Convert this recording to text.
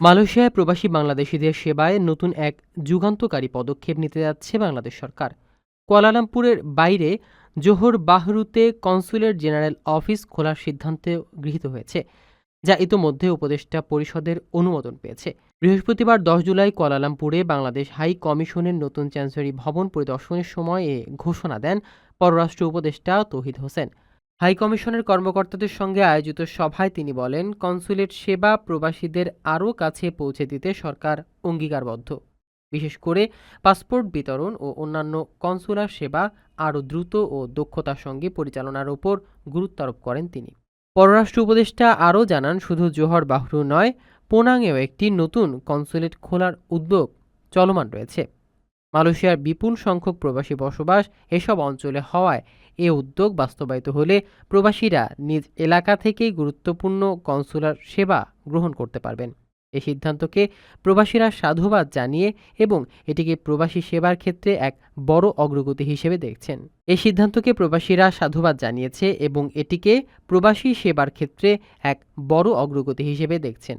মালয়েশিয়ায় প্রবাসী বাংলাদেশিদের সেবায় নতুন এক যুগান্তকারী পদক্ষেপ নিতে যাচ্ছে বাংলাদেশ সরকার। কুয়ালালামপুরের বাইরে জোহর বাহরুতে কনসুলেট জেনারেল অফিস খোলার সিদ্ধান্ত গৃহীত হয়েছে, যা ইতোমধ্যে উপদেষ্টা পরিষদের অনুমোদন পেয়েছে। বৃহস্পতিবার দশ জুলাই কুয়ালালামপুরে বাংলাদেশ হাই কমিশনের নতুন চ্যান্সেলরি ভবন পরিদর্শনের সময় এ ঘোষণা দেন পররাষ্ট্র উপদেষ্টা তৌহিদ হোসেন। হাই কমিশনের কর্মকর্তাদের সঙ্গে আয়োজিত সভায় তিনি বলেন, কনসুলেট সেবা প্রবাসীদের আরও কাছে পৌঁছে দিতে সরকার অঙ্গীকারবদ্ধ। বিশেষ করে পাসপোর্ট বিতরণ ও অন্যান্য কনসুলার সেবা আরও দ্রুত ও দক্ষতার সঙ্গে পরিচালনার ওপর গুরুত্ব আরোপ করেন তিনি। পররাষ্ট্র উপদেষ্টা আরও জানান, শুধু জোহর বাহরু নয়, পোনাংয়েও একটি নতুন কনসুলেট খোলার উদ্যোগ চলমান রয়েছে। মালয়েশিয়ার বিপুল সংখ্যক প্রবাসী বসবাস এসব অঞ্চলে হওয়ায় এ উদ্যোগ বাস্তবায়িত হলে প্রবাসীরা নিজ এলাকা থেকেই গুরুত্বপূর্ণ কনসুলার সেবা গ্রহণ করতে পারবেন। এ সিদ্ধান্তকে প্রবাসীরা সাধুবাদ জানিয়ে এবং এটিকে প্রবাসী সেবার ক্ষেত্রে এক বড় অগ্রগতি হিসেবে দেখছেন। এই সিদ্ধান্তকে প্রবাসীরা সাধুবাদ জানিয়েছে এবং এটিকে প্রবাসী সেবার ক্ষেত্রে এক বড় অগ্রগতি হিসেবে দেখছেন।